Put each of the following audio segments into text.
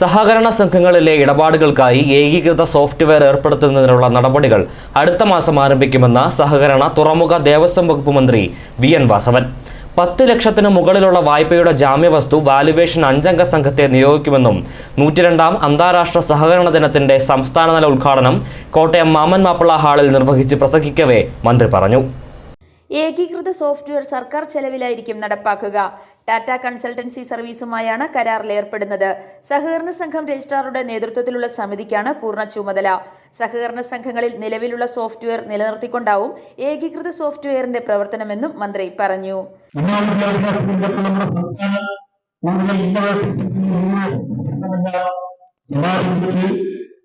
സഹകരണ സംഘങ്ങളിലെ ഇടപാടുകൾക്കായി ഏകീകൃത സോഫ്റ്റ്വെയർ ഏർപ്പെടുത്തുന്നതിനുള്ള നടപടികൾ അടുത്ത മാസം ആരംഭിക്കുമെന്ന് സഹകരണ തുറമുഖ ദേവസ്വം വകുപ്പ് മന്ത്രി വി എൻ വാസവൻ. പത്ത് ലക്ഷത്തിന് മുകളിലുള്ള വായ്പയുടെ ജാമ്യവസ്തു വാലുവേഷൻ അഞ്ചംഗ സംഘത്തെ നിയോഗിക്കുമെന്നും നൂറ്റിരണ്ടാം അന്താരാഷ്ട്ര സഹകരണ ദിനത്തിന്റെ സംസ്ഥാനതല ഉദ്ഘാടനം കോട്ടയം മാമൻ മാപ്പിള ഹാളിൽ നിർവഹിച്ച് പ്രസംഗിക്കവേ മന്ത്രി പറഞ്ഞു. ഏകീകൃത സോഫ്റ്റ്വെയർ സർക്കാർ ചെലവിലായിരിക്കും നടപ്പാക്കുക. ടാറ്റ കൺസൾട്ടൻസി സർവീസുമായാണ് കരാറിൽ ഏർപ്പെടുന്നത്. സഹകരണ സംഘം രജിസ്ട്രാറുടെ നേതൃത്വത്തിലുള്ള സമിതിക്കാണ് പൂർണ ചുമതല. സഹകരണ സംഘങ്ങളിൽ നിലവിലുള്ള സോഫ്റ്റ്വെയർ നിലനിർത്തിക്കൊണ്ടാവും ഏകീകൃത സോഫ്റ്റ്വെയറിന്റെ പ്രവർത്തനമെന്നും മന്ത്രി പറഞ്ഞു. കൂടുതൽ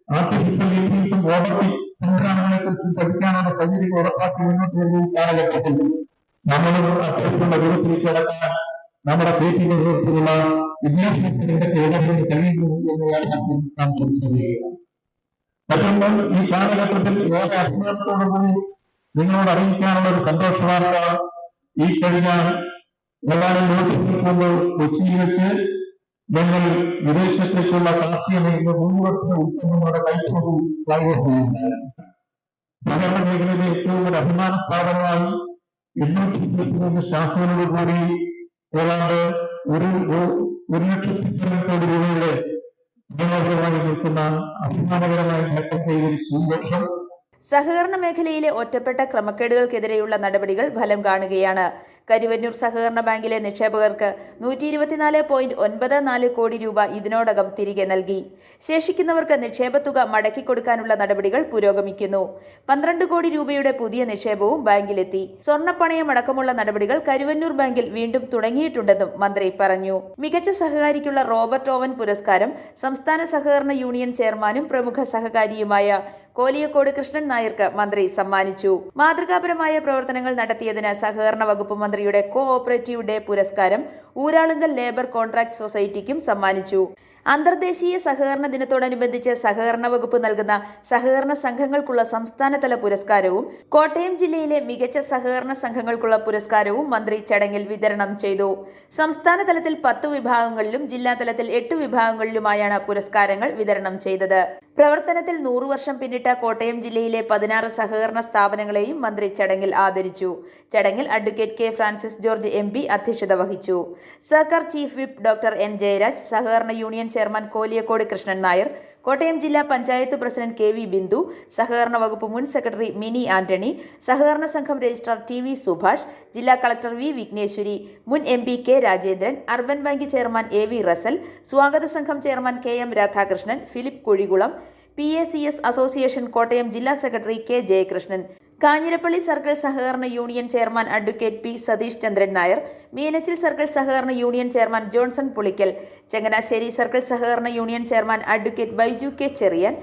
ആർട്ടിഫിഷ്യൽ ഇന്റലിജൻസും റോബോട്ടിക് സംവിധാനങ്ങളെ കുറിച്ചും പഠിക്കാനുള്ള സൗകര്യം ഉറപ്പാക്കി മുന്നോട്ട് വരുന്ന ഈ കാലഘട്ടത്തിൽ നമ്മളും അത്തരത്തിലുള്ള രൂപത്തിലേക്ക് കടക്കാൻ നമ്മുടെ പേറ്റി നേതൃത്വത്തിലുള്ള വിദ്യാഭ്യാസത്തിന്റെ ഇടപെടൽ കഴിയുന്നു എന്ന യാഥാർത്ഥ്യം നാം തിരിച്ചറിയുകയാണ് മറ്റൊന്ന് ഈ കാലഘട്ടത്തിൽ ഏറെ അഭിമാനത്തോടുകൂടി നിങ്ങളോട് അറിയിക്കാനുള്ള ഒരു സന്തോഷ ഈ കഴിഞ്ഞ ഏതാനും ദിവസങ്ങൾക്ക് മുമ്പ് കൊച്ചിയിൽ വെച്ച് ഞങ്ങൾ വിദേശത്തേക്കുള്ള കാർഷിക മേഖല മൂന്ന് വർഷ ഉത്പന്നങ്ങളുടെ കൈക്കൊണ്ടു ചെയ്യുകയുണ്ടായി സഹകരണ മേഖലയിലെ ഏറ്റവും ഒരു അഭിമാന സ്ഥാപനമായി എണ്ണൂറ്റി ഇരുപത്തിമൂന്ന് കൂടി ഏതാണ്ട് ഒരു ഒരു- ലക്ഷത്തി പതിനെട്ട് കോടി രൂപയുടെ നിയമപരമായി നിൽക്കുന്ന അഭിമാനകരമായ നേട്ടം കൈവരിച്ചു ഈ വർഷം സഹകരണ മേഖലയിലെ ഒറ്റപ്പെട്ട ക്രമക്കേടുകൾക്കെതിരെയുള്ള നടപടികൾ ഫലം കാണുകയാണ്. കരുവന്നൂർ സഹകരണ ബാങ്കിലെ നിക്ഷേപകർക്ക് നൂറ്റി ഇരുപത്തിനാല് പോയിന്റ് ഒൻപത് നാല് കോടി രൂപ ഇതിനോടകം തിരികെ നൽകി. ശേഷിക്കുന്നവർക്ക് നിക്ഷേപത്തുക മടക്കി കൊടുക്കാനുള്ള നടപടികൾ പുരോഗമിക്കുന്നു. പന്ത്രണ്ട് കോടി രൂപയുടെ പുതിയ നിക്ഷേപവും ബാങ്കിലെത്തി. സ്വർണപ്പണയമടക്കമുള്ള നടപടികൾ കരുവന്നൂർ ബാങ്കിൽ വീണ്ടും തുടങ്ങിയിട്ടുണ്ടെന്നും മന്ത്രി പറഞ്ഞു. മികച്ച സഹകാരിക്കുള്ള റോബർട്ട് ഓവൻ പുരസ്കാരം സംസ്ഥാന സഹകരണ യൂണിയൻ ചെയർമാനും പ്രമുഖ സഹകാരിയുമായ കോലിയക്കോട് കൃഷ്ണൻ നായർക്ക് മന്ത്രി സമ്മാനിച്ചു. മാതൃകാപരമായ പ്രവർത്തനങ്ങൾ നടത്തിയതിന് സഹകരണ വകുപ്പ് മന്ത്രിയുടെ കോ ഓപ്പറേറ്റീവ് ഡേ പുരസ്കാരം ഊരാളുങ്കൽ ലേബർ കോൺട്രാക്ട് സൊസൈറ്റിക്കും സമ്മാനിച്ചു. അന്തർദേശീയ സഹകരണ ദിനത്തോടനുബന്ധിച്ച് സഹകരണ വകുപ്പ് നൽകുന്ന സഹകരണ സംഘങ്ങൾക്കുള്ള സംസ്ഥാനതല പുരസ്കാരവും കോട്ടയം ജില്ലയിലെ മികച്ച സഹകരണ സംഘങ്ങൾക്കുള്ള പുരസ്കാരവും മന്ത്രി ചടങ്ങിൽ വിതരണം ചെയ്തു. സംസ്ഥാന തലത്തിൽ പത്ത് വിഭാഗങ്ങളിലും ജില്ലാതലത്തിൽ എട്ട് വിഭാഗങ്ങളിലുമായാണ് പുരസ്കാരങ്ങൾ വിതരണം ചെയ്തത്. പ്രവർത്തനത്തിൽ നൂറു വർഷം പിന്നിട്ട കോട്ടയം ജില്ലയിലെ പതിനാറ് സഹകരണ സ്ഥാപനങ്ങളെയും മന്ത്രി ചടങ്ങിൽ ആദരിച്ചു. ചടങ്ങിൽ advocate K Francis George M അധ്യക്ഷത വഹിച്ചു. സർക്കാർ chief whip doctor N Jayaraj സഹകരണ യൂണിയൻ ചെയർമാൻ കോലിയക്കോട് കൃഷ്ണൻ നായർ കോട്ടയം ജില്ലാ panchayat president K V Bindu സഹകരണ വകുപ്പ് മുൻ സെക്രട്ടറി മിനി ആന്റണി സഹകരണ സംഘം രജിസ്ട്രാർ ടി വി സുഭാഷ് ജില്ലാ കളക്ടർ വി വിഘ്നേശ്വരി മുൻ M P K Rajendran urban bank chairman A V Russel സ്വാഗത സംഘം chairman K M Radhakrishnan Philip Kuzhikulam P A C S association Kottayam ജില്ലാ secretary K Jayakrishnan Kanjirappally circle സഹകരണ union chairman advocate P Satheesh Chandran Nair Meenachil circle സഹകരണ union chairman Johnson Pulickal Changanassery circle സഹകരണ union chairman advocate Baiju K Cherian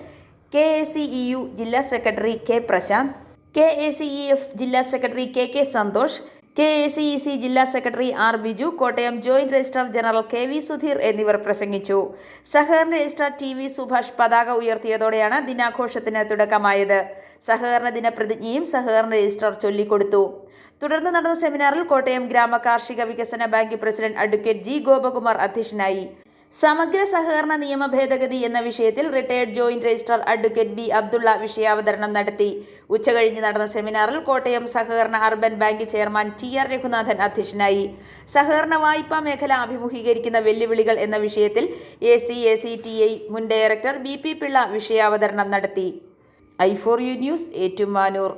K A C E U ജില്ലാ secretary K Prashanth K A C E F ജില്ലാ secretary K K Santhosh K A C E C ജില്ലാ secretary R Biju Kottayam joint registrar general K V Sudheer എന്നിവർ പ്രസംഗിച്ചു. സഹകരണ registrar T V Subhash പതാക ഉയർത്തിയതോടെയാണ് ദിനാഘോഷത്തിന് തുടക്കമായത്. സഹകരണ ദിന പ്രതിജ്ഞയും സഹകരണ രജിസ്ട്രാർ ചൊല്ലിക്കൊടുത്തു. തുടർന്ന് നടന്ന സെമിനാറിൽ കോട്ടയം ഗ്രാമ കാർഷിക വികസന bank president advocate G Gopakumar അധ്യക്ഷനായി. സമഗ്ര സഹകരണ നിയമ ഭേദഗതി എന്ന വിഷയത്തിൽ retired joint registrar advocate B Abdulla വിഷയാവതരണം നടത്തി. ഉച്ചകഴിഞ്ഞ് നടന്ന സെമിനാറിൽ കോട്ടയം സഹകരണ urban bank chairman T R Raghunathan അധ്യക്ഷനായി. സഹകരണ വായ്പാ മേഖല അഭിമുഖീകരിക്കുന്ന വെല്ലുവിളികൾ എന്ന വിഷയത്തിൽ A C A C T I മുൻ ഡയറക്ടർ ബി പി പിള്ള വിഷയാവതരണം നടത്തി. I four U news Ettumanoor.